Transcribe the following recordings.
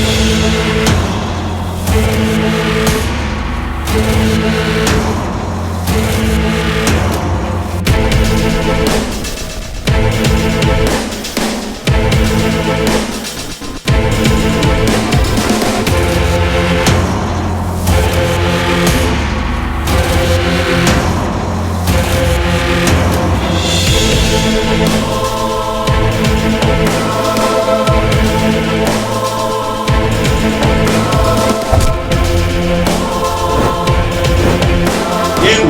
Thank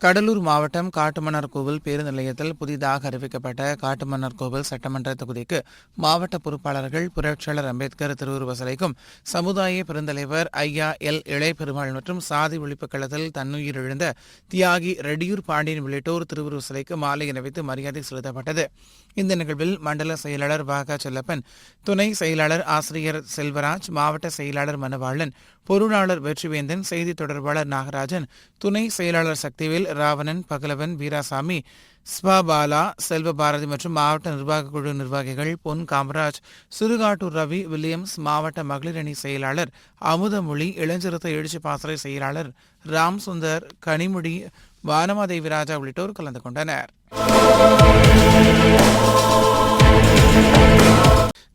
Cuddalore மாவட்டம் காட்டுமன்னார் கோவில் பேருந்து நிலையத்தில் புதிதாக அறிவிக்கப்பட்ட காட்டுமன்னார் கோவில் சட்டமன்ற தொகுதிக்கு மாவட்ட பொறுப்பாளர்கள் புரட்சியாளர் அம்பேத்கர் திருவுருவ சிலைக்கும் சமுதாய பெருந்தலைவர் ஐயா எல் இளைய பெருமாள் மற்றும் சாதி ஒழிப்பு களத்தில் தன்னுயிர் இழந்த தியாகி ரெடியூர் பாண்டியன் உள்ளிட்டோர் திருவுருவ சிலைக்கு மாலை அணிவித்து மரியாதை செலுத்தப்பட்டது. இந்த நிகழ்வில் மண்டல செயலாளர் வாகா செல்லப்பன் துணை செயலாளர் ஆசிரியர் செல்வராஜ் மாவட்ட செயலாளர் மனவாளன் பொருளாளர் வெற்றிவேந்தன் செய்தி தொடர்பாளர் நாகராஜன் துணை செயலாளர் சக்திவேல் ராவணன் பகலவன் வீராசாமி ஸ்வபாலா செல்வபாரதி மற்றும் மாவட்ட நிர்வாக குழு நிர்வாகிகள் பொன் காமராஜ் சுருகாட்டூர் ரவி வில்லியம்ஸ் மாவட்ட மகளிர் அணி செயலாளர் அமுதமொழி இளஞ்சிறுத்தை எழுச்சி பாசறை செயலாளர் ராம் சுந்தர் கனிமொழி வானமாதேவி ராஜா உள்ளிட்டோர் கலந்து கொண்டனர்.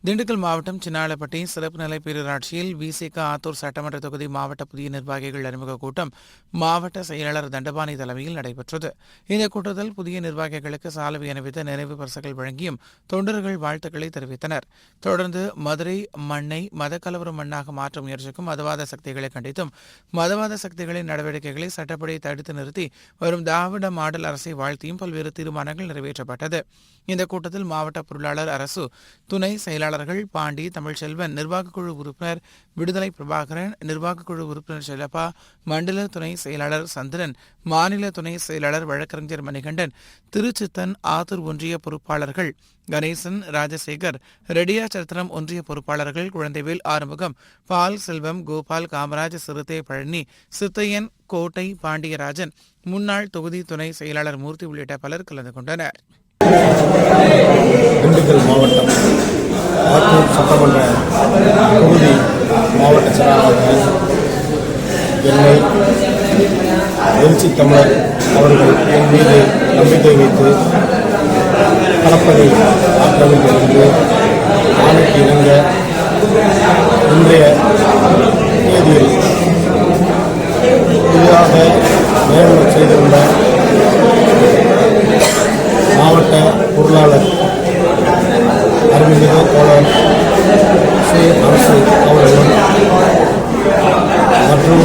திண்டுக்கல் மாவட்டம் சின்னாளப்பட்டி சிறப்பு நிலை பேரூராட்சியில் விசிக ஆத்தூர் சட்டமன்ற தொகுதி மாவட்ட புதிய நிர்வாகிகள் அறிமுக கூட்டம் மாவட்ட செயலாளர் தண்டபாணி தலைமையில் நடைபெற்றது. இந்த கூட்டத்தில் புதிய நிர்வாகிகளுக்கு சாலவை அணிவித்த நினைவு பரிசுகள் வழங்கியும் தொண்டர்கள் வாழ்த்துக்களை தெரிவித்தனர். தொடர்ந்து மதுரை மண்ணை மதக்கலவரம் மண்ணாக மாற்ற முயற்சிக்கும் மதவாத சக்திகளை கண்டித்தும் மதவாத சக்திகளின் நடவடிக்கைகளை சட்டப்படி தடுத்து நிறுத்தி வரும் திராவிட மாடல் அரசை வாழ்த்தியும் பல்வேறு தீர்மானங்கள் நிறைவேற்றப்பட்டது. இந்த கூட்டத்தில் மாவட்ட பொருளாளர் அரசு துணை செயலாளர்கள் பாண்டி தமிழ்ச்செல்வன் நிர்வாகக்குழு உறுப்பினர் விடுதலை பிரபாகரன் நிர்வாகக்குழு உறுப்பினர் செல்லப்பா மண்டல துணை செயலாளர் சந்திரன் மாநில துணை செயலாளர் வழக்கறிஞர் மணிகண்டன் திருச்சித்தன் ஆத்தூர் ஒன்றிய பொறுப்பாளர்கள் கணேசன் ராஜசேகர் ரெடியாச்சத்திரம் ஒன்றிய பொறுப்பாளர்கள் குழந்தைவேல் ஆறுமுகம் பால் செல்வம் கோபால் காமராஜ் சிறுத்தை பழனி சித்தையன் கோட்டை பாண்டியராஜன் முன்னாள் தொகுதி துணை செயலாளர் மூர்த்தி உள்ளிட்ட பலர் கலந்து கொண்டனர். திண்டுக்கல் மாவட்டம் ஆத்தூர் சட்டமன்ற தொகுதி மாவட்ட செயலாளராக என்னை எழுச்சி தமிழர் அவர்கள் என் மீது நம்பிக்கை வைத்து கலப்பதை ஆக்கிரமிக்க ஆணைக்கு இணங்க இன்றைய தேதியில் புதிதாக நியமனம் செய்துள்ள மாவட்ட பொருளாளர் அருள்மிகு தோழர் சி அரசு அவர்களும் மற்றும்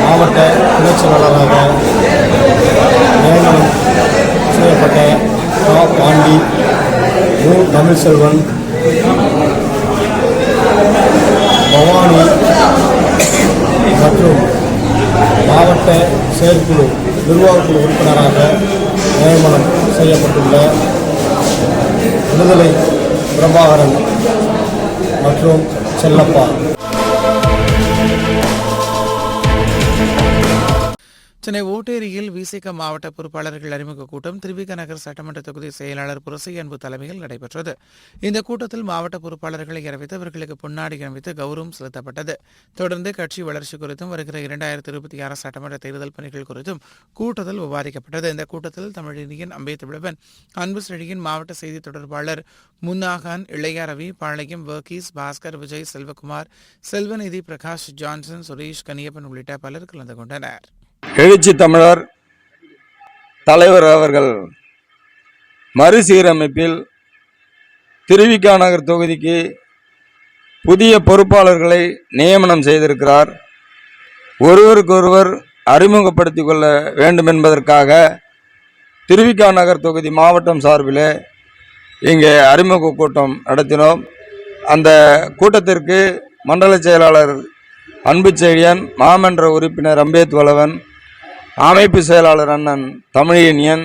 மாவட்ட துணைச் செயலாளராக நியமனம் செய்யப்பட்ட கா பாண்டி மு தமிழ்செல்வன் பவானி மற்றும் மாவட்ட செயற்குழு நிர்வாகக்குழு உறுப்பினராக நியமனம் செய்யப்பட்டுள்ள விடுதலை பிரபாகரன் மற்றும் செல்லப்பா. சென்னை ஓட்டேரியில் விசிக மாவட்ட பொறுப்பாளர்கள் அறிமுக கூட்டம் திருவிக நகர் சட்டமன்ற தொகுதி செயலாளர் புரசை அன்பு தலைமையில் நடைபெற்றது. இந்த கூட்டத்தில் மாவட்ட பொறுப்பாளர்களை அறிவித்து அவர்களுக்கு பொன்னாடி அணிவித்து கௌரவம் செலுத்தப்பட்டது. தொடர்ந்து கட்சி வளர்ச்சி குறித்தும் வருகிற இரண்டாயிரத்தி இருபத்தி ஆறு சட்டமன்ற தேர்தல் பணிகள் குறித்தும் கூட்டத்தில் விவாதிக்கப்பட்டது. இந்த கூட்டத்தில் தமிழினியன் அம்பேத்விழவன் அன்பு செழியின் மாவட்ட செய்தி தொடர்பாளர் முன்னாகான் இளையா ரவி பாளையம் வர்கீஸ் பாஸ்கர் விஜய் செல்வகுமார் செல்வநிதி பிரகாஷ் ஜான்சன் சுரேஷ் கனியப்பன் உள்ளிட்ட பலர் கலந்து கொண்டனர். எழுச்சி தமிழர் தலைவர் அவர்கள் மறுசீரமைப்பில் திருவிக்கா நகர் தொகுதிக்கு புதிய பொறுப்பாளர்களை நியமனம் செய்திருக்கிறார். ஒருவருக்கொருவர் அறிமுகப்படுத்திக் கொள்ள வேண்டும் என்பதற்காக திருவிக்கா நகர் தொகுதி மாவட்டம் சார்பில் இங்கே அறிமுக கூட்டம் நடத்தினோம். அந்த கூட்டத்திற்கு மண்டல செயலாளர் அன்பு செழியன் மாமன்ற உறுப்பினர் அம்பேத் வளவன் அமைப்பு செயலாளர் அண்ணன் தமிழினியன்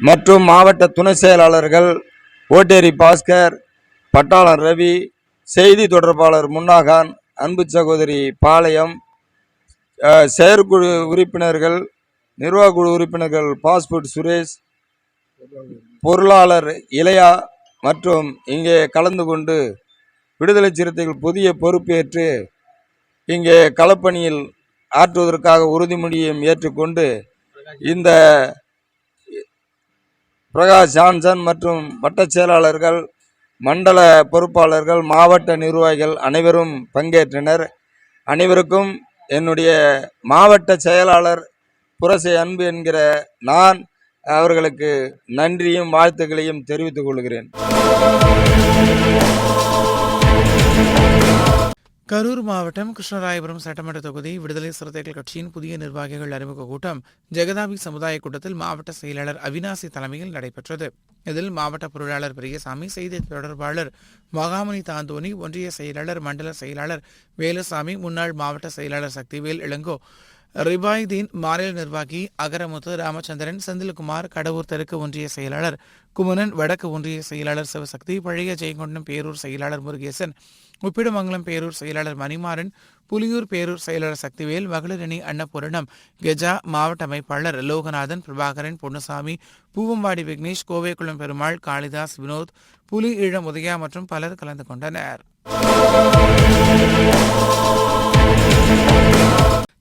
மற்றும் மாவட்ட துணை செயலாளர்கள் ஓட்டேரி பாஸ்கர் பட்டாளர் ரவி செய்தி தொடர்பாளர் முன்னாகான் அன்பு சகோதரி பாளையம் செயற்குழு உறுப்பினர்கள் நிர்வாகக்குழு உறுப்பினர்கள் பாஸ்போர்ட் சுரேஷ் பொருளாளர் இளையா மற்றும் இங்கே கலந்து கொண்டு விடுதலை சிறுத்தைகள் புதிய பொறுப்பேற்று இங்கே களப்பணியில் ஆற்றுவதற்காக உறுதிமொழியையும் ஏற்றுக்கொண்டு இந்த பிரகாஷ் ஜான்சன் மற்றும் வட்டச் செயலாளர்கள் மண்டல பொறுப்பாளர்கள் மாவட்ட நிர்வாகிகள் அனைவரும் பங்கேற்றனர். அனைவருக்கும் என்னுடைய மாவட்ட செயலாளர் புரசை அன்பு என்கிற நான் அவர்களுக்கு நன்றியும் வாழ்த்துக்களையும் தெரிவித்துக் கொள்கிறேன். கரூர் மாவட்டம் கிருஷ்ணராயபுரம் சட்டமன்ற தொகுதி விடுதலை சிறுத்தைகள் கட்சியின் புதிய நிர்வாகிகள் அறிமுக கூட்டம் ஜெகதாபி சமுதாய கூட்டத்தில் மாவட்ட செயலாளர் அவினாசி தலைமையில் நடைபெற்றது. இதில் மாவட்ட பொருளாளர் பெரியசாமி செய்தி தொடர்பாளர் மகாமணி தாந்தோனி ஒன்றிய செயலாளர் மண்டல செயலாளர் வேலுசாமி முன்னாள் மாவட்ட செயலாளர் சக்திவேல் இளங்கோ ரிபாய்தீன் மாநில நிர்வாகி அகரமுத்து ராமச்சந்திரன் செந்தில்குமார் கடவுர் தெற்கு ஒன்றிய செயலாளர் குமரன் வடக்கு ஒன்றிய செயலாளர் சிவசக்தி பழைய ஜெயங்கொண்டம் பேரூர் செயலாளர் முருகேசன் உப்பிடமங்கலம் பேரூர் செயலாளர் மணிமாறன் புலியூர் பேரூர் செயலாளர் சக்திவேல் மகளிரணி அன்னபூரணம் கெஜா மாவட்ட அமைப்பாளர் லோகநாதன் பிரபாகரன் பொன்னுசாமி பூவம்பாடி விக்னேஷ் கோவைக்குளம் பெருமாள் காளிதாஸ் வினோத் புலி ஈழம் உதயா மற்றும் பலர் கலந்து கொண்டனர்.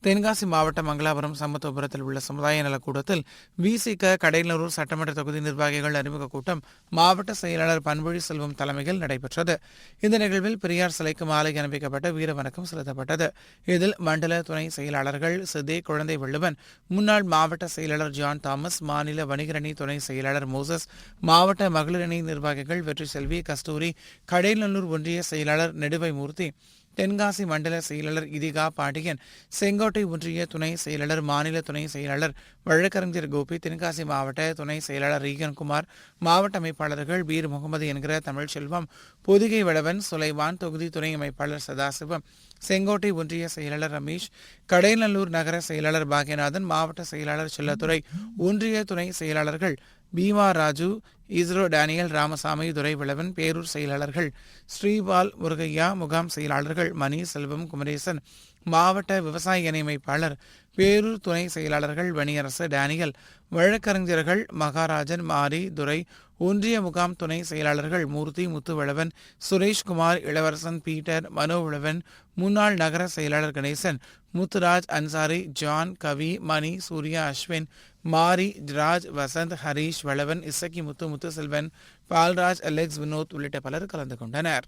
தென்காசி மாவட்டம் மங்களாபுரம் சமத்துவபுரத்தில் உள்ள சமுதாய நலக்கூடத்தில் விசிக கடையலூர் சட்டமன்ற தொகுதி நிர்வாகிகள் அறிமுக கூட்டம் மாவட்ட செயலாளர் பண்பொழி செல்வம் தலைமையில் நடைபெற்றது. இந்த நிகழ்வில் பெரியார் சிலைக்கு மாலை அனுப்பிக்கப்பட்ட வீரவணக்கம் செலுத்தப்பட்டது. இதில் மண்டல துணை செயலாளர்கள் சிதே குழந்தை வள்ளுவன் முன்னாள் மாவட்ட செயலாளர் ஜான் தாமஸ் மாநில வணிகரணி துணை செயலாளர் மோசஸ் மாவட்ட மகளிரணி நிர்வாகிகள் வெற்றி செல்வி கஸ்தூரி கடையநல்லூர் ஒன்றிய செயலாளர் நெடுவை மூர்த்தி தென்காசி மண்டல செயலாளர் இதிகா பாண்டியன் செங்கோட்டை ஒன்றிய துணை செயலாளர் மாநில துணை செயலாளர் வழக்கறிஞர் கோபி தென்காசி மாவட்ட துணை செயலாளர் ரீகன்குமார் மாவட்ட அமைப்பாளர்கள் பீர் முகமது என்கிற தமிழ்ச்செல்வம் பொதிகை வளவன் சுலைவான் தொகுதி துணை அமைப்பாளர் சதாசிவம் செங்கோட்டை ஒன்றிய செயலாளர் ரமேஷ் கடைநல்லூர் நகர செயலாளர் பாக்யநாதன் மாவட்ட செயலாளர் செல்லத்துறை ஒன்றிய துணை செயலாளர்கள் பீமா ராஜு இஸ்ரோ டேனியல் ராமசாமி துரைவிளவன் பேரூர் செயலாளர்கள் ஸ்ரீபால் முருகையா முகாம் செயலாளர்கள் மணி செல்வம் குமரேசன் மாவட்ட விவசாய இணையமைப்பாளர் பேரூர் துணை செயலாளர்கள் வணியரசு டேனியல் வழக்கறிஞர்கள் மகாராஜன் மாரி துரை ஒன்றிய முகாம் துணை செயலாளர்கள் மூர்த்தி முத்துவளவன் சுரேஷ்குமார் இளவரசன் பீட்டர் மனோவளவன் முன்னாள் நகர செயலாளர் கணேசன் முத்துராஜ் அன்சாரி ஜான் கவி மணி சூர்யா அஸ்வின் மாரி ராஜ் வசந்த் ஹரீஷ் வளவன் இசக்கி முத்து முத்துசெல்வன் பால்ராஜ் அலெக்ஸ் வினோத் உள்ளிட்ட பலர் கலந்து கொண்டனர்.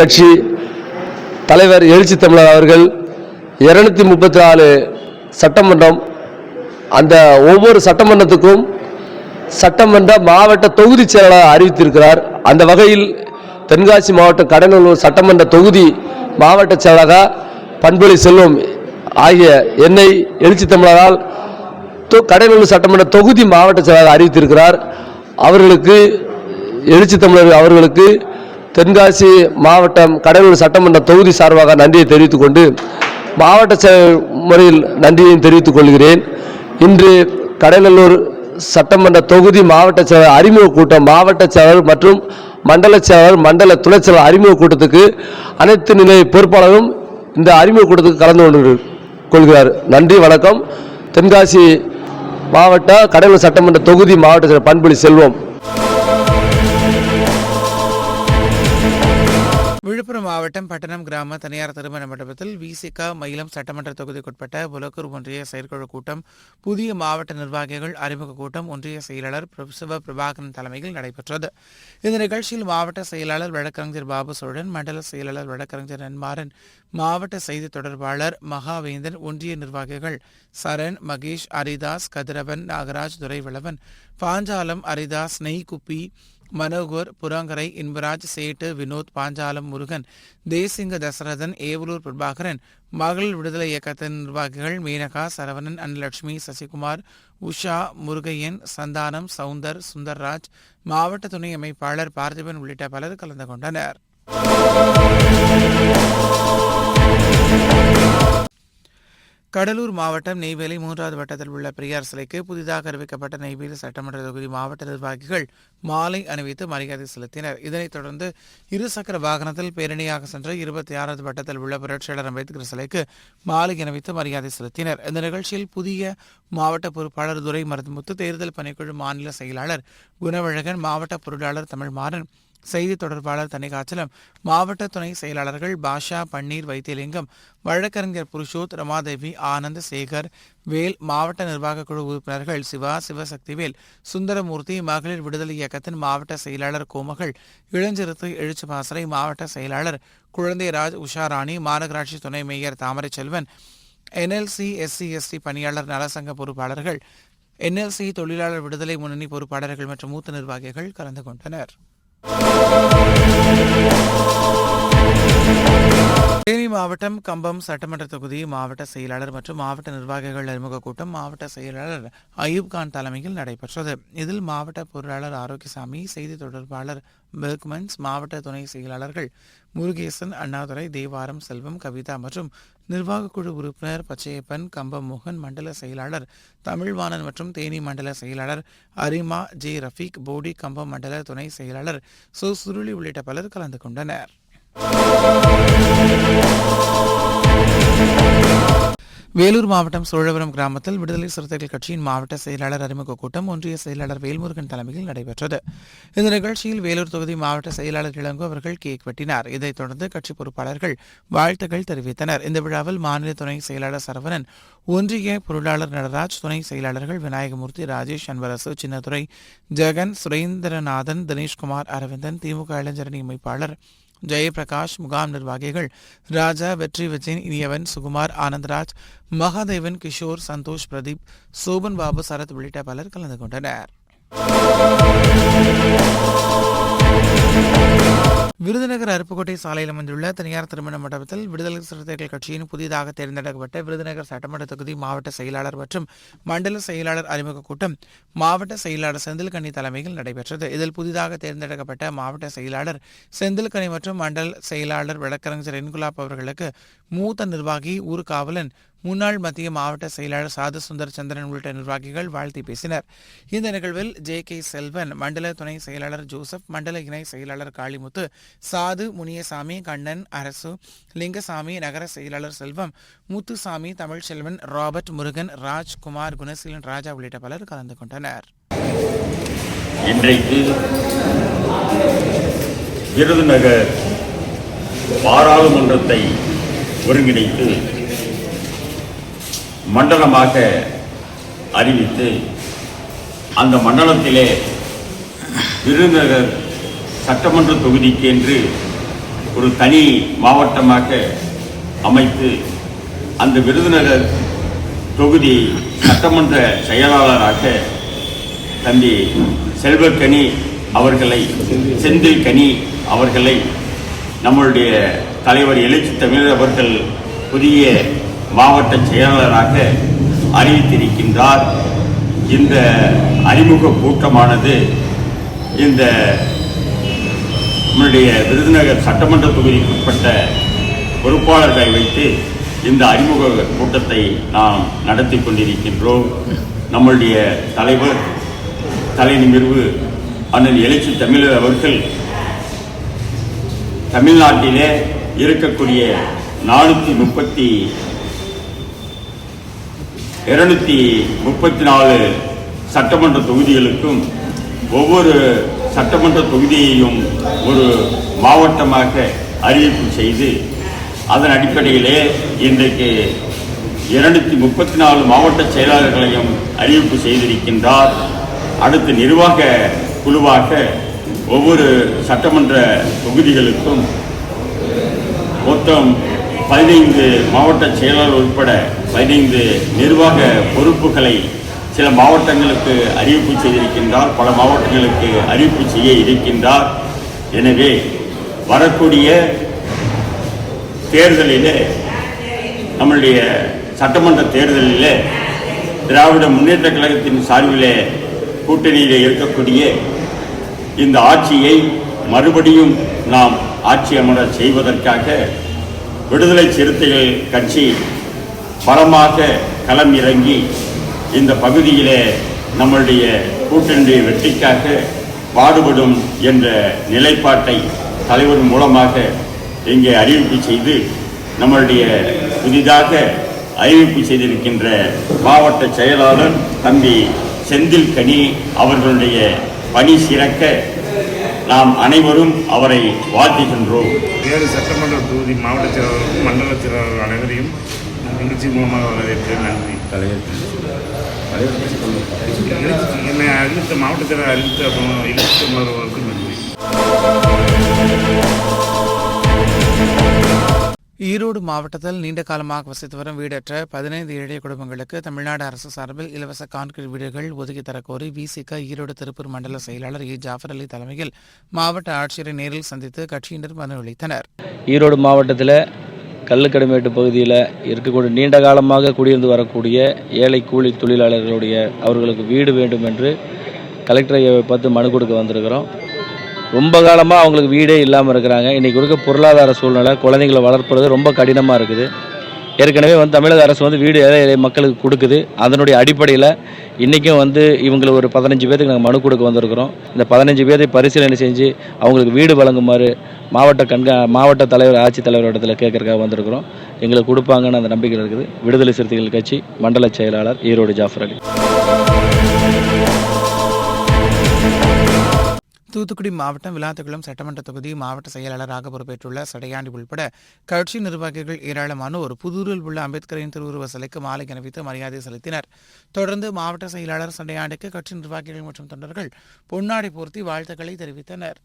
கட்சி தலைவர் எழுச்சி தமிழர் அவர்கள் இருநூத்தி முப்பத்தி நாலு சட்டமன்றம் அந்த ஒவ்வொரு சட்டமன்றத்துக்கும் சட்டமன்ற மாவட்ட தொகுதி செயலாளர் அறிவித்திருக்கிறார். அந்த வகையில் தென்காசி மாவட்டம் கடலூர் சட்டமன்ற தொகுதி மாவட்ட செயலாளராக பண்பொழி செல்வம் ஆகிய என்னை எழுச்சி தமிழரால் தொ- கடலூர் சட்டமன்ற தொகுதி மாவட்ட செயலாளர் அறிவித்திருக்கிறார். அவர்களுக்கு எழுச்சி தமிழர் அவர்களுக்கு தென்காசி மாவட்டம் கடலூர் சட்டமன்ற தொகுதி சார்பாக நன்றியை தெரிவித்துக் கொண்டு மாவட்ட செயல் முறையில் நன்றியையும் தெரிவித்துக் கொள்கிறேன். இன்று கடலூர் சட்டமன்ற தொகுதி மாவட்ட செயலர் அறிமுக கூட்டம் மாவட்ட செயலர் மற்றும் மண்டல செயலர் மண்டல துணை செயலர் அறிமுக கூட்டத்துக்கு அனைத்து நிலை பொறுப்பாளரும் இந்த அறிமுக கூட்டத்துக்கு கலந்து கொண்டு கொள்கிறார். நன்றி வணக்கம். தென்காசி மாவட்ட கடலூர் சட்டமன்ற தொகுதி மாவட்ட செயலர் பண்புலி செல்வம். விழுப்புரம் மாவட்டம் பட்டணம் கிராம தனியார் திருமண மண்டபத்தில் விசிகா மயிலம் சட்டமன்ற தொகுதிக்குட்பட்ட புலக்கூர் ஒன்றிய செயற்குழு கூட்டம் புதிய மாவட்ட நிர்வாகிகள் அறிமுக கூட்டம் ஒன்றிய செயலாளர் சிவ பிரபாகரன் தலைமையில் நடைபெற்றது. இந்த நிகழ்ச்சியில் மாவட்ட செயலாளர் வழக்கறிஞர் பாபு சோழன் மண்டல செயலாளர் வழக்கறிஞர் நன்மாறன் மாவட்ட செய்தி தொடர்பாளர் மகாவேந்தன் ஒன்றிய நிர்வாகிகள் சரண் மகேஷ் அரிதாஸ் கதிரவன் நாகராஜ் துரைவளவன் பாஞ்சாலம் அரிதாஸ் நெய்குப்பி மனோகர் புறங்கரை இன்பராஜ் சேட்டு வினோத் பாஞ்சாலம் முருகன் தேசிங்க தசரதன் ஏவலூர் பிரபாகரன் மகளிர் விடுதலை இயக்கத்தின் நிர்வாகிகள் மீனகா சரவணன் அன்னலட்சுமி சசிகுமார் உஷா முருகையன் சந்தானம் சவுந்தர் சுந்தர்ராஜ் மாவட்ட துணை அமைப்பாளர் பார்த்திபன் உள்ளிட்ட பலர் கலந்து கொண்டனர். கடலூர் மாவட்டம் நெய்வேலி மூன்றாவது வட்டத்தில் உள்ள பெரியார் சிலைக்கு புதிதாக அறிவிக்கப்பட்ட நெய்வேலி சட்டமன்ற தொகுதி மாவட்ட நிர்வாகிகள் மாலை அணிவித்து மரியாதை செலுத்தினர். இதனைத் தொடர்ந்து இருசக்கர வாகனத்தில் பேரணியாக சென்று இருபத்தி ஆறாவது வட்டத்தில் உள்ள புரட்சியாளர் அம்பேத்கர் சிலைக்கு மாலை அணிவித்து மரியாதை செலுத்தினர். இந்த நிகழ்ச்சியில் புதிய மாவட்ட பொறுப்பாளர் துரை மருதுமுத்து தேர்தல் பணிக்குழு மாநில செயலாளர் குணவழகன் மாவட்ட பொருளாளர் தமிழ்மாறன் செய்தி தொடர்பாளர் தணிகாச்சலம் மாவட்ட துணை செயலாளர்கள் பாஷா பன்னீர் வைத்தியலிங்கம் வழக்கறிஞர் புருஷோத் ரமாதேவி ஆனந்த சேகர் வேல் மாவட்ட நிர்வாக குழு உறுப்பினர்கள் சிவா சிவசக்திவேல் சுந்தரமூர்த்தி மகளிர் விடுதலை இயக்கத்தின் மாவட்ட செயலாளர் கோமகள் இளஞ்சிறுத்தை எழுச்சிபாசறை மாவட்ட செயலாளர் குழந்தைராஜ் உஷாராணி மாநகராட்சி துணை mayor Thamarai Selvan NLC SC ST பணியாளர் நலசங்க பொறுப்பாளர்கள் என்எல்சி தொழிலாளர் விடுதலை முன்னணி பொறுப்பாளர்கள் மற்றும் மூத்த நிர்வாகிகள் கலந்து கொண்டனர். We'll. தேனி மாவட்டம் கம்பம் சட்டமன்ற தொகுதி மாவட்ட செயலாளர் மற்றும் மாவட்ட நிர்வாகிகள் அறிமுக கூட்டம் மாவட்ட செயலாளர் அயூப்கான் தலைமையில் நடைபெற்றது. இதில் மாவட்ட பொருளாளர் ஆரோக்கியசாமி செய்தி தொடர்பாளர் பெர்க்மன்ஸ் மாவட்ட துணை செயலாளர்கள் முருகேசன் அண்ணாதுரை தேவாரம் செல்வம் கவிதா மற்றும் நிர்வாக குழு உறுப்பினர் பச்சையப்பன் கம்பம் மோகன் மண்டல செயலாளர் தமிழ்வாணன் மற்றும் தேனி மண்டல செயலாளர் அரிமா ஜே ரஃபீக் போடி கம்பம் மண்டல துணை செயலாளர் சு. சுருளி உள்ளிட்ட பலர் கலந்து கொண்டனர். வேலூர் மாவட்டம் சோழவரம் கிராமத்தில் விடுதலை சிறுத்தைகள் கட்சியின் மாவட்ட செயலாளர் அறிமுக கூட்டம் ஒன்றிய செயலாளர் வேல்முருகன் தலைமையில் நடைபெற்றது. இந்த நிகழ்ச்சியில் வேலூர் தொகுதி மாவட்ட செயலாளர் இளங்கோ அவர்கள் கேக் வெட்டினார். இதைத் தொடர்ந்து கட்சி பொறுப்பாளர்கள் வாழ்த்துக்கள் தெரிவித்தனர். இந்த விழாவில் மாநில துணை செயலாளர் சரவணன் ஒன்றிய பொருளாளர் நடராஜ் துணை செயலாளர்கள் விநாயகமூர்த்தி ராஜேஷ் அன்பரசு சின்னதுரை ஜெகன் சுரேந்திரநாதன் தினேஷ்குமார் அரவிந்தன் திமுக இளைஞரணி அமைப்பாளர் ஜெயபிரகாஷ் முகாம் நிர்வாகிகள் ராஜா வெற்றி விஜயன் இனியவன் சுகுமார் ஆனந்தராஜ் மகாதேவன் கிஷோர் சந்தோஷ் பிரதீப் சோபன் பாபு சரத் உள்ளிட்ட பலர் கலந்து கொண்டனர். விருதுநகர் அருப்புக்கோட்டை சாலையில் அமைந்துள்ள தனியார் திருமண மண்டபத்தில் விடுதலை சிறுத்தைகள் கட்சியின் புதிதாக தேர்ந்தெடுக்கப்பட்ட விருதுநகர் சட்டமன்ற தொகுதி மாவட்ட செயலாளர் மற்றும் மண்டல செயலாளர் அறிமுக கூட்டம் மாவட்ட செயலாளர் செந்தில்கனி தலைமையில் நடைபெற்றது. இதில் புதிதாக தேர்ந்தெடுக்கப்பட்ட மாவட்ட செயலாளர் செந்தில்கனி மற்றும் மண்டல செயலாளர் வழக்கறிஞர் இன்குலாப் அவர்களுக்கு மூத்த நிர்வாகி ஊர்காவலன் முன்னாள் மத்திய மாவட்ட செயலாளர் சாது சுந்தர் சந்திரன் உள்ளிட்ட நிர்வாகிகள் வாழ்த்தி பேசினர். இந்த நிகழ்வில் ஜே கே செல்வன் மண்டல துணை செயலாளர் ஜோசப் மண்டல இணை செயலாளர் காளிமுத்து சாது முனியசாமி கண்ணன் அரசு லிங்கசாமி நகர செயலாளர் செல்வம் முத்துசாமி தமிழ்ச்செல்வன் ராபர்ட் முருகன் ராஜ்குமார் குணசீலன் ராஜா உள்ளிட்ட பலர் கலந்து கொண்டனர். இன்றைக்கு விருதுநகர் பாராளுமன்றத்தை ஒருங்கிணைத்து மண்டலமாக அறிவித்து அந்த மண்டலத்திலே விருதுநகர் சட்டமன்ற தொகுதிக்கு என்று ஒரு தனி மாவட்டமாக அமைத்து அந்த விருதுநகர் தொகுதி சட்டமன்ற செயலாளராக தம்பி செல்வக்கனி அவர்களை செந்தில் கனி அவர்களை நம்மளுடைய தலைவர் எழுச்சி தமிழர் அவர்கள் புதிய மாவட்ட செயலாளராக அறிவித்திருக்கின்றார். இந்த அறிமுக கூட்டமானது இந்த நம்முடைய விருதுநகர் சட்டமன்ற தொகுதிக்குட்பட்ட பொறுப்பாளர்களை வைத்து இந்த அறிமுக கூட்டத்தை நாம் நடத்தி கொண்டிருக்கின்றோம். நம்முடைய தலைவர் தலை நிமிர்வு அண்ணன் எழுச்சி தமிழர் அவர்கள் தமிழ்நாட்டிலே இருக்கக்கூடிய நானூற்றி முப்பத்தி இருநூத்தி முப்பத்தி நாலு சட்டமன்ற தொகுதிகளுக்கும் ஒவ்வொரு சட்டமன்ற தொகுதியையும் ஒரு மாவட்டமாக அறிவிப்பு செய்து அதன் அடிப்படையிலே இன்றைக்கு இருநூத்தி முப்பத்தி நாலு மாவட்ட செயலாளர்களையும் அறிவிப்பு செய்திருக்கின்றார். அடுத்து நிர்வாக குழுவாக ஒவ்வொரு சட்டமன்ற தொகுதிகளுக்கும் மொத்தம் பதினைந்து மாவட்ட செயலாளர் உட்பட பதினைந்து நிர்வாக பொறுப்புகளை சில மாவட்டங்களுக்கு அறிவிப்பு செய்திருக்கின்றார் பல மாவட்டங்களுக்கு அறிவிப்பு செய்ய இருக்கின்றார். எனவே வரக்கூடிய தேர்தலிலே நம்மளுடைய சட்டமன்ற தேர்தலிலே திராவிட முன்னேற்ற கழகத்தின் சார்பிலே கூட்டணியில் இருக்கக்கூடிய இந்த ஆட்சியை மறுபடியும் நாம் ஆட்சி அமர செய்வதற்காக விடுதலை சிறுத்தைகள் கட்சி பலமாக களம் இறங்கி இந்த பகுதியிலே நம்மளுடைய கூட்டணியுடைய வெற்றிக்காக பாடுபடும் என்ற நிலைப்பாட்டை தலைவர் மூலமாக இங்கே அறிவிப்பு செய்து நம்மளுடைய புதிதாக அறிவிப்பு செய்திருக்கின்ற மாவட்ட செயலாளர் தம்பி செந்தில் கனி அவர்களுடைய பணி சிறக்க நாம் அனைவரும் அவரை வாழ்த்துகின்றோம். வேறு சட்டமன்ற தொகுதி மாவட்ட செயலாளருக்கும் மண்டல செயலாளர் அனைவரையும் நிகழ்ச்சி மூலமாக வரவேற்கிறேன் நன்றி. எழுத்து- என்னை அறிவித்த மாவட்ட செயலாளர் அறிவித்த அப்புறம் இலக்கிய மாணவர்களுக்கும் நன்றி. ஈரோடு மாவட்டத்தில் நீண்ட காலமாக வசித்து வரும் வீடற்ற பதினைந்து ஏழை குடும்பங்களுக்கு தமிழ்நாடு அரசு சார்பில் இலவச கான்கிரீட் வீடுகள் ஒதுக்கி தரக்கோரி விசிக ஈரோடு திருப்பூர் மண்டல செயலாளர் இ ஜாஃபர் அலி தலைமையில் மாவட்ட ஆட்சியரை நேரில் சந்தித்து கட்சியினர் மனு அளித்தனர். ஈரோடு மாவட்டத்தில் கல்லுக்கடமேட்டு பகுதியில் இருக்கக்கூடிய நீண்ட காலமாக குடியிருந்து வரக்கூடிய ஏழை கூலி தொழிலாளர்களுடைய அவர்களுக்கு வீடு வேண்டும் என்று கலெக்டரை பார்த்து மனு கொடுக்க வந்திருக்கிறோம். ரொம்ப காலமாக அவங்களுக்கு வீடே இல்லாமல் இருக்கிறாங்க. இன்றைக்கி இருக்க பொருளாதார சூழ்நிலை குழந்தைங்களை வளர்ப்பது ரொம்ப கடினமாக இருக்குது. ஏற்கனவே வந்து தமிழக அரசு வந்து வீடு ஏழை மக்களுக்கு கொடுக்குது. அதனுடைய அடிப்படையில் இன்றைக்கும் வந்து இவங்களுக்கு ஒரு பதினஞ்சு பேருக்கு நாங்கள் மனு கொடுக்க வந்திருக்கிறோம். இந்த பதினஞ்சு பேரை பரிசீலனை செஞ்சு அவங்களுக்கு வீடு வழங்குமாறு மாவட்ட கண்கா மாவட்ட தலைவர் ஆட்சித்தலைவர் இடத்துல கேட்கறக்காக வந்திருக்கிறோம். எங்களுக்கு கொடுப்பாங்கன்னு அந்த நம்பிக்கை இருக்குது. விடுதலை சிறுத்தைகள் கட்சி மண்டல செயலாளர் ஈரோடு ஜாஃபர் அலி. தூத்துக்குடி மாவட்டம் விளாத்துக்குளம் சட்டமன்ற தொகுதி மாவட்ட செயலாளராக பொறுப்பேற்றுள்ள சடையாண்டி உள்பட கட்சி நிர்வாகிகள் ஏராளமானோர் புதூரில் உள்ள அம்பேத்கரின் திருவுருவ சிலைக்கு மாலை அணிவித்து மரியாதை செலுத்தினர். தொடர்ந்து மாவட்ட செயலாளர் சடையாண்டிக்கு கட்சி நிர்வாகிகள் மற்றும் தொண்டர்கள் பொன்னாடை போர்த்தி வாழ்த்துக்களை தெரிவித்தனர்.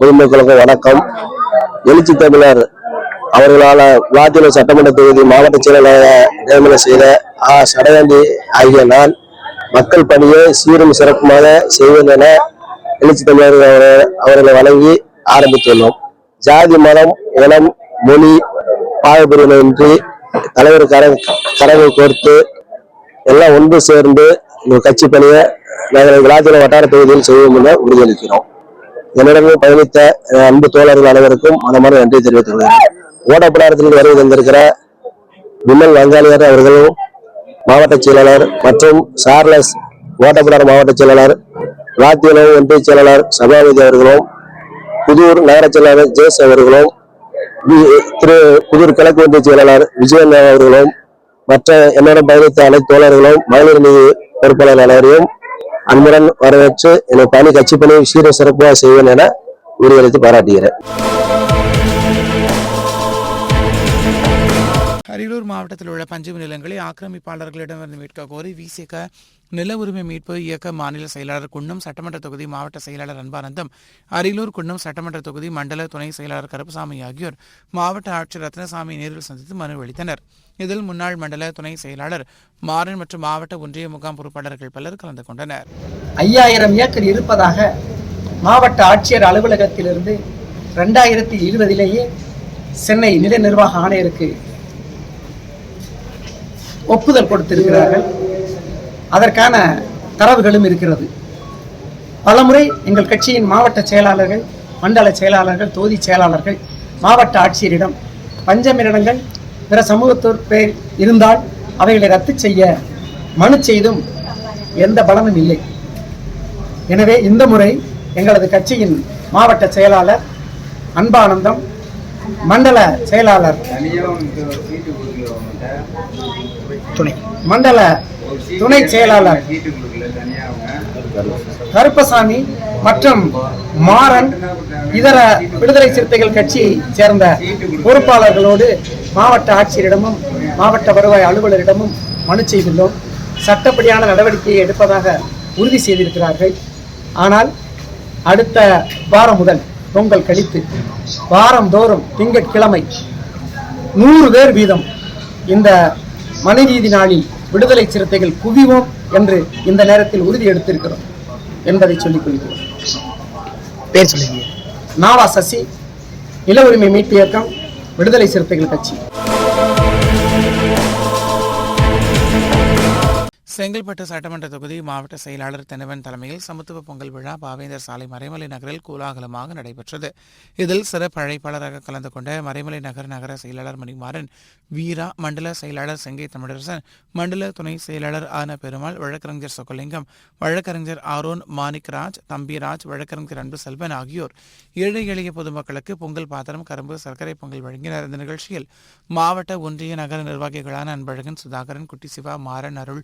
பொதுமக்களுக்கு வணக்கம். எழுச்சி தமிழர் அவர்களால் விளாத்தில சட்டமன்ற தொகுதி மாவட்ட செயலாளராக நியமனம் செய்த ஆ. சடையாண்டி ஆகிய நான் மக்கள் பணியை சீரும் சிறப்புமாக செய்வேன் என எழுச்சி தமிழர் அவரை- அவர்களை வழங்கி ஆரம்பித்துள்ளோம். ஜாதி மதம் இனம் மொழி பாகுபிரிவினையின்றி தலைவர் கர கரவை கோர்த்து எல்லாம் ஒன்று சேர்ந்து இந்த கட்சி பணியை நாங்கள் விளாத்தில வட்டார தொகுதியில் செய்வோம் என உறுதியளிக்கிறோம் என்னிடமே பயணித்த அன்பு தோழர்கள் அனைவருக்கும் மனமான நன்றி தெரிவித்துக் கொள்கிறேன் ஓடப்படாரத்தில் வருகை தந்திருக்கிற விமல் வங்காளியார் அவர்களும் மாவட்ட செயலாளர் மற்றும் சார்லஸ் ஓட்டப்படார மாவட்ட செயலாளர் ராத்தியலோ எம்பி செயலாளர் சபாபதி அவர்களும் புதூர் நகர செயலாளர் ஜேஸ் அவர்களும் திரு புதூர் கிழக்கு ஒன்றிய செயலாளர் விஜயன் அவர்களும் மற்ற என்னோட பயணித்த அனைத்து தோழர்களும் மகளிர் நிதி பொறுப்பாளர் அனைவரையும் அன்புடன் வரவேற்று என்னை பணி கட்சி பணியை சீர சிறப்பாக செய்வேன் என உறுதியளித்து பாராட்டுகிறேன். அரியலூர் மாவட்டத்தில் உள்ள பஞ்சமி நிலங்களை ஆக்கிரமிப்பாளர்களிடமிருந்து மீட்க கோரி விசிக நில உரிமை மீட்பு இயக்க மாநில செயலாளர் குன்னம் சட்டமன்ற தொகுதி மாவட்ட செயலாளர் அன்பானந்தம் அரியலூர் குன்னம் சட்டமன்ற தொகுதி மண்டல துணை செயலாளர் கருப்பசாமி ஆகியோர் மாவட்ட ஆட்சியர் ரத்னசாமி நேரில் சந்தித்து மனு அளித்தனர். இதில் முன்னாள் மண்டல துணை செயலாளர் மாறன் மற்றும் மாவட்ட ஒன்றிய முகாம் பொறுப்பாளர்கள் பலர் கலந்து கொண்டனர். ஐயாயிரம் ஏக்கர் இருப்பதாக மாவட்ட ஆட்சியர் அலுவலகத்திலிருந்து ரெண்டாயிரத்தி இருபதிலேயே சென்னை நில நிர்வாக ஆணையருக்கு ஒப்புதல் கொடுத்திருக்கிறார்கள். அதற்கான தரவுகளும் இருக்கிறது. பலமுறை எங்கள் கட்சியின் மாவட்ட செயலாளர்கள் மண்டல செயலாளர்கள் தொகுதி செயலாளர்கள் மாவட்ட ஆட்சியரிடம் பஞ்சமிரடங்கள் பிற சமூகத்தோர் பேர் இருந்தால் அவைகளை ரத்து செய்ய மனு செய்தும் எந்த பலனும் இல்லை. எனவே இந்த முறை எங்களது கட்சியின் மாவட்ட செயலாளர் அன்பானந்தம் மண்டல செயலாளர் துணை. மண்டல துணை செயலாளர் கருப்பசாமி மற்றும் மாறன் இதர விடுதலை சிறுத்தைகள் கட்சியை சேர்ந்த பொறுப்பாளர்களோடு மாவட்ட ஆட்சியரிடமும் மாவட்ட வருவாய் அலுவலரிடமும் மனு செய்துள்ளோம். சட்டப்படியான நடவடிக்கையை எடுப்பதாக உறுதி செய்திருக்கிறார்கள். ஆனால் அடுத்த வாரம் முதல் பொங்கல் கழித்து வாரந்தோறும் திங்கட்கிழமை நூறு பேர் வீதம் இந்த மனுநீதி நாளில் விடுதலை சிறுத்தைகள் குவிவோம் என்று இந்த நேரத்தில் உறுதி எடுத்திருக்கிறோம் என்பதை சொல்லிக் கொள்கிறோம் பேர் சொல்லுங்க. நாவா சசி நில உரிமை மீட்பு இயக்கம் விடுதலை சிறுத்தைகள் கட்சி. செங்கல்பட்டு சட்டமன்ற தொகுதி மாவட்ட செயலாளர் தெனவன் தலைமையில் சமத்துவ பொங்கல் விழா பாவேந்தர் சாலை மறைமலை நகரில் கோலாகலமாக நடைபெற்றது. இதில் சிறப்பு அழைப்பாளராக கலந்து கொண்ட மறைமலை நகர் நகர செயலாளர் மணிமாறன் வீரா மண்டல செயலாளர் செங்கை தமிழரசன் மண்டல துணை செயலாளர் ஆன பெருமாள் வழக்கறிஞர் சொக்கலிங்கம் வழக்கறிஞர் ஆரோன் மாணிக்ராஜ் தம்பிராஜ் வழக்கறிஞர் அன்பு செல்வன் ஆகியோர். ஏழை எளிய பொதுமக்களுக்கு பொங்கல் பாத்திரம் கரும்பு சர்க்கரை பொங்கல் வழங்கினர். இந்த நிகழ்ச்சியில் மாவட்ட ஒன்றிய நகர நிர்வாகிகளான அன்பழகன் சுதாகரன் குட்டி சிவா மாறன் அருள்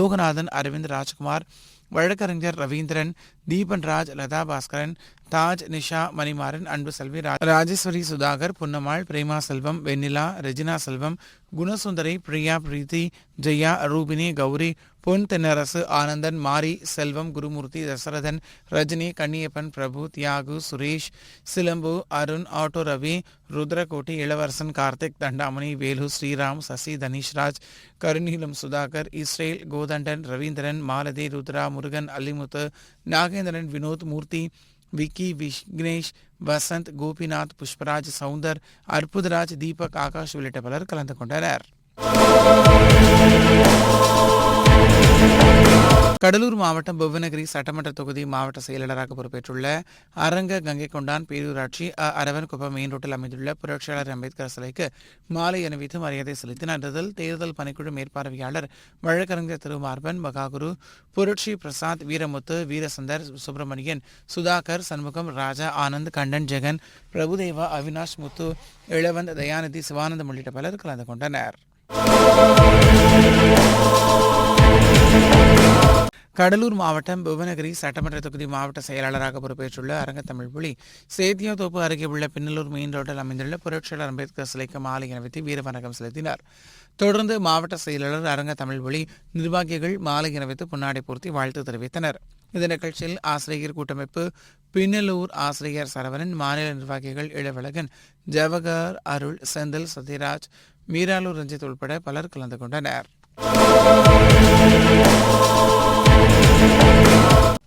லோகநாதன் அரவிந்த் ராஜ்குமார் வழக்கறிஞர் ரவீந்திரன் தீபன் ராஜ் லதா பாஸ்கரன் தாஜ் நிஷா மணிமாறன் அன்பு செல்வி ரா- ராஜேஸ்வரி சுதாகர் புன்னம்மாள் பிரேமா செல்வம் வெண்ணிலா ரெஜினா செல்வம் குணசுந்தரி பிரியா பிரீத்தி ஜெயா ரூபினி கௌரி பொன் தென்னரசு ஆனந்தன் மாரி செல்வம் குருமூர்த்தி தசரதன் ரஜினி கன்னியப்பன் பிரபு தியாகு சுரேஷ் சிலம்பு அருண் ஆட்டோ ரவி ருத்ரகோட்டி இளவரசன் கார்த்திக் தண்டாமணி வேலு ஸ்ரீராம் சசி தனீஷ்ராஜ் கருநீலம் சுதாகர் இஸ்ரேல் கோதண்டன் ரவீந்திரன் மாலதி ருத்ரா முருகன் அல்லிமுத்து நாகேந்திரன் வினோத் மூர்த்தி விக்கி விக்னேஷ் வசந்த் கோபிநாத் புஷ்பராஜ் சவுந்தர் அற்புதராஜ் தீபக் ஆகாஷ் உள்ளிட்ட பலர் கலந்து கொண்டனர். கடலூர் மாவட்டம் புவனகிரி சட்டமன்ற தொகுதி மாவட்ட செயலாளராக பொறுப்பேற்றுள்ள அரங்க கங்கை கொண்டான் பேரூராட்சி அ. அரவன்குப்பம் மெயின் ரோட்டில் அமைந்துள்ள புரட்சியாளர் அம்பேத்கர் சிலைக்கு மாலை அணிவித்து மரியாதை செலுத்தினார் இதில் தேர்தல் பணிக்குழு மேற்பார்வையாளர் வழக்கறிஞர் திருமார்பன் மகாகுரு புரட்சி பிரசாத் வீரமுத்து வீரசந்தர் சுப்பிரமணியன் சுதாகர் சண்முகம் ராஜா ஆனந்த் கண்டன் ஜெகன் பிரபுதேவா அவினாஷ் முத்து இளவந்த் தயாநிதி சிவானந்தம் உள்ளிட்ட பலர் கலந்து கொண்டனர் கடலூர் மாவட்டம் புவனகிரி சட்டமன்ற தொகுதி மாவட்ட செயலாளராக பொறுப்பேற்றுள்ள அரங்கத்தமிழ் புலி சேத்தியாத்தோப்பு அருகே உள்ள பின்னலூர் மெயின் ரோட்டில் அமைந்துள்ள புரட்சியாளர் அம்பேத்கர் சிலைக்கு மாலை அணிவித்து வீரவணக்கம் செலுத்தினார். தொடர்ந்து மாவட்ட செயலாளர் அரங்க நிர்வாகிகள் மாலை அணிவித்து புன்னாடை பூர்த்தி வாழ்த்து தெரிவித்தனர். இந்த நிகழ்ச்சியில் ஆசிரியர் கூட்டமைப்பு பின்னலூர் ஆசிரியர் சரவணன் மாநில நிர்வாகிகள் இளவழகன் ஜவஹர் அருள் செந்தில் சத்யராஜ் மீராலூர் ரஞ்சித் உட்பட பலர் கலந்து கொண்டனர்.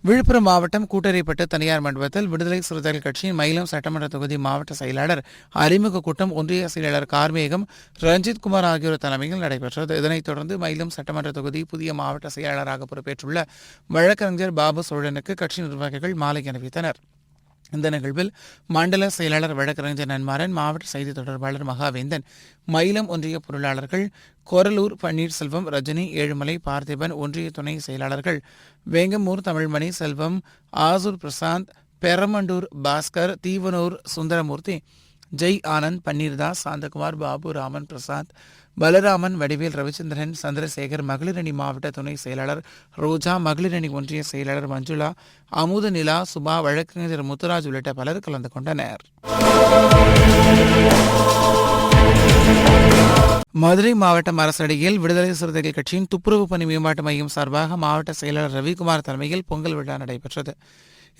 விழுப்புரம் மாவட்டம் கூட்டரைப்பட்டு தனியார் மண்டபத்தில் விடுதலை சிறுத்தைகள் கட்சியின் மயிலம் சட்டமன்ற தொகுதி மாவட்ட செயலாளர் அறிமுக கூட்டம் ஒன்றிய செயலாளர் கார்மேகம் ரஞ்சித் குமார் ஆகியோர் தலைமையில் நடைபெற்றது. இதனைத் தொடர்ந்து மயிலம் சட்டமன்ற தொகுதி புதிய மாவட்ட செயலாளராக பொறுப்பேற்றுள்ள வழக்கறிஞர் பாபு சோழனுக்கு கட்சி நிர்வாகிகள் மாலை அணிவித்தனர். இந்த நிகழ்வில் மண்டல செயலாளர் வழக்கறிஞர் நன்மாறன் மாவட்ட செய்தி தொடர்பாளர் மகாவேந்தன் மயிலம் ஒன்றிய பொருளாளர்கள் கொரலூர் பன்னீர்செல்வம் ரஜினி ஏழுமலை பார்த்திபன் ஒன்றிய துணை செயலாளர்கள் வேங்கமூர் தமிழ்மணி செல்வம் ஆசூர் பிரசாந்த் பெரமண்டூர் பாஸ்கர் தீவனூர் சுந்தரமூர்த்தி ஜெய் ஆனந்த் பன்னீர்தாஸ் சாந்தகுமார் பாபு ராமன் பிரசாத் பலராமன் வடிவேல் ரவிச்சந்திரன் சந்திரசேகர் மகளிரணி மாவட்ட துணை செயலாளர் ரோஜா மகளிரணி ஒன்றிய செயலாளர் மஞ்சுளா அமுத நிலா சுபா வழக்கறிஞர் முத்துராஜ் உள்ளிட்ட பலர் கலந்து கொண்டனர். மதுரை மாவட்டம் அரசடியில் விடுதலை சிறுத்தைகள் கட்சியின் துப்புரவு பணி மேம்பாட்டு மையம் சார்பாக மாவட்ட செயலாளர் ரவிக்குமார் தலைமையில் பொங்கல் விழா நடைபெற்றது.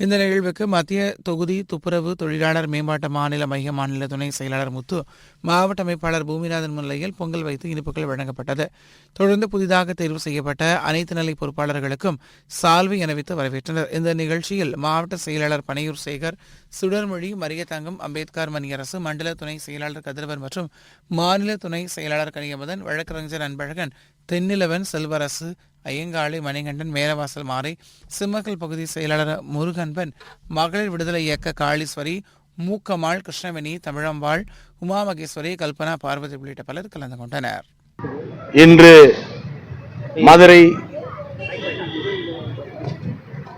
இந்த நிகழ்வுக்கு மத்திய தொகுதி துப்புரவு தொழிலாளர் மேம்பாட்டு மாநில மைய மாநில துணை செயலாளர் முத்து மாவட்ட அமைப்பாளர் பூமிநாதன் முன்னிலையில் பொங்கல் வைத்து இனிப்புகள் வழங்கப்பட்டது. தொடர்ந்து புதிதாக தேர்வு செய்யப்பட்ட அனைத்து நிலை பொறுப்பாளர்களுக்கும் சால்வை அணிவித்து வரவேற்றனர். இந்த நிகழ்ச்சியில் மாவட்ட செயலாளர் பனையூர் சேகர் சுடர்மொழி மரியதங்கம் அம்பேத்கர் மணியரசு மண்டல துணை செயலாளர் கதிரவன் மற்றும் மாநில துணை செயலாளர் கனியமதன் வழக்கறிஞர் அன்பழகன் தென்னிலவன் செல்வரசு ஐயங்காளி மணிகண்டன் மேலவாசல் மாறை சிம்மக்கல் பகுதி செயலாளர் முருகன்பன் மகளிர் விடுதலை இயக்க காளீஸ்வரி மூக்கமாள் கிருஷ்ணவேணி தமிழம்பாள் உமா மகேஸ்வரி கல்பனா பார்வதி உள்ளிட்ட பலர் கலந்து கொண்டனர். இன்று மதுரை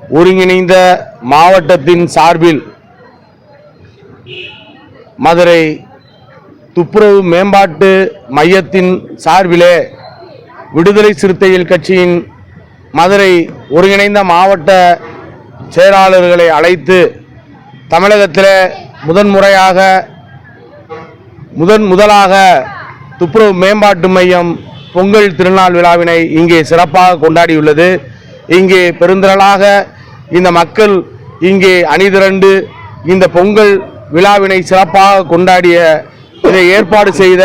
ஒருங்கிணைந்த மாவட்டத்தின் சார்பில் மதுரை துப்புரவு மேம்பாட்டு மையத்தின் சார்பிலே விடுதலை சிறுத்தைகள் கட்சியின் மதுரை ஒருங்கிணைந்த மாவட்ட செயலாளர்களை அழைத்து தமிழகத்தில் முதன்முறையாக முதன் முதலாக துப்புரவு மேம்பாட்டு மையம் பொங்கல் திருநாள் விழாவினை இங்கே சிறப்பாக கொண்டாடியுள்ளது. இங்கே பெருந்திரளாக இந்த மக்கள் இங்கே அணிதிரண்டு இந்த பொங்கல் விழாவினை சிறப்பாக கொண்டாடிய இதை ஏற்பாடு செய்த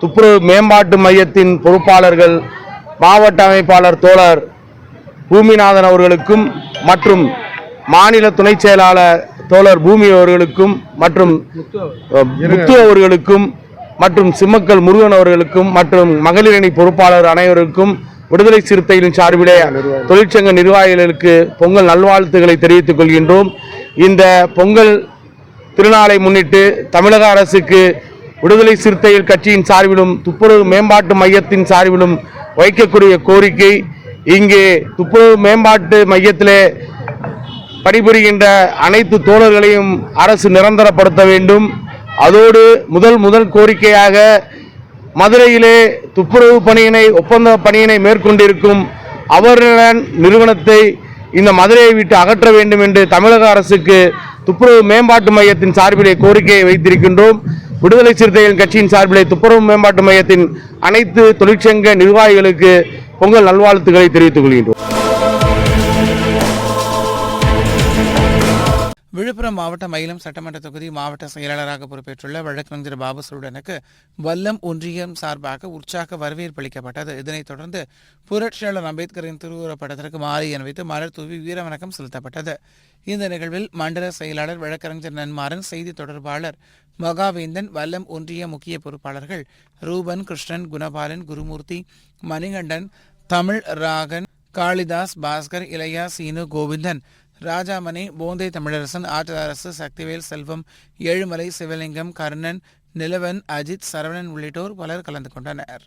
துப்புரவு மேம்பாட்டு மையத்தின் பொறுப்பாளர்கள் மாவட்ட அமைப்பாளர் தோழர் பூமிநாதன் அவர்களுக்கும் மற்றும் மாநில துணை செயலாளர் தோழர் பூமி அவர்களுக்கும் மற்றும் முத்து அவர்களுக்கும் மற்றும் சிம்மக்கல் முருகன் அவர்களுக்கும் மற்றும் மகளிரணி பொறுப்பாளர் அனைவருக்கும் விடுதலை சிறுத்தைகளின் சார்பிலே தொழிற்சங்க நிர்வாகிகளுக்கு பொங்கல் நல்வாழ்த்துக்களை தெரிவித்துக் கொள்கின்றோம். இந்த பொங்கல் திருநாளை முன்னிட்டு தமிழக அரசுக்கு விடுதலை சிறுத்தைகள் கட்சியின் சார்பிலும் துப்புரவு மேம்பாட்டு மையத்தின் சார்பிலும் வைக்கக்கூடிய கோரிக்கை இங்கே துப்புரவு மேம்பாட்டு மையத்திலே பணிபுரிகின்ற அனைத்து தோழர்களையும் அரசு நிரந்தரப்படுத்த வேண்டும். அதோடு முதல் முதல் கோரிக்கையாக மதுரையிலே துப்புரவு பணியினை ஒப்பந்த பணியினை மேற்கொண்டிருக்கும் அவர்களின் நிறுவனத்தை இந்த மதுரையை விட்டு அகற்ற வேண்டும் என்று தமிழக அரசுக்கு துப்புரவு மேம்பாட்டு மையத்தின் சார்பிலே கோரிக்கையை வைத்திருக்கின்றோம். விடுதலை சிறுத்தைகள் கட்சியின் சார்பிலே துப்புரவு மேம்பாட்டு மையத்தின் அனைத்து தொழிற்சங்க நிர்வாகிகளுக்கு பொங்கல் நல்வாழ்த்துக்களை தெரிவித்துக் கொள்கின்றோம். விழுப்புரம் மாவட்ட மயிலம் சட்டமன்ற தொகுதி மாவட்ட செயலாளராக பொறுப்பேற்றுள்ள வழக்கறிஞர் பாபு சுருடனுக்கு வல்லம் ஒன்றியம் சார்பாக உற்சாக வரவேற்பு அளிக்கப்பட்டது. இதனைத் தொடர்ந்து புரட்சியாளர் அம்பேத்கரின் திருவுருவப் படத்திற்கு மாலை அணிவித்து மலர் தூவி வீரவணக்கம் செலுத்தப்பட்டது. இந்த நிகழ்வில் மண்டல செயலாளர் வழக்கறிஞர் நன்மாறன் செய்தி தொடர்பாளர் மகாவேந்தன் வல்லம் ஒன்றிய முக்கிய பொறுப்பாளர்கள் ரூபன் கிருஷ்ணன் குணபாலன் குருமூர்த்தி மணிகண்டன் தமிழ் ராகன் காளிதாஸ் பாஸ்கர் இளையா சீனு கோவிந்தன் ராஜாமணி போந்தை தமிழரசன் ஆற்றலரசு சக்திவேல் செல்வம் ஏழுமலை சிவலிங்கம் கர்ணன் நிலவன் அஜித் சரவணன் உள்ளிட்டோர் பலர் கலந்து கொண்டனர்.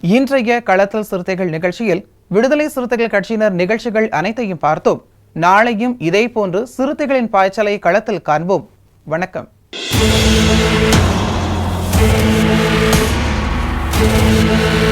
இன்றைய களத்தல் சிறுத்தைகள் நிகழ்ச்சியில் விடுதலை சிறுத்தைகள் கட்சியினர் நிகழ்ச்சிகள் அனைத்தையும் பார்த்தோம். நாளையும் இதேபோன்று சிறுத்தைகளின் பாய்ச்சலை களத்தில் காண்போம். வணக்கம். என்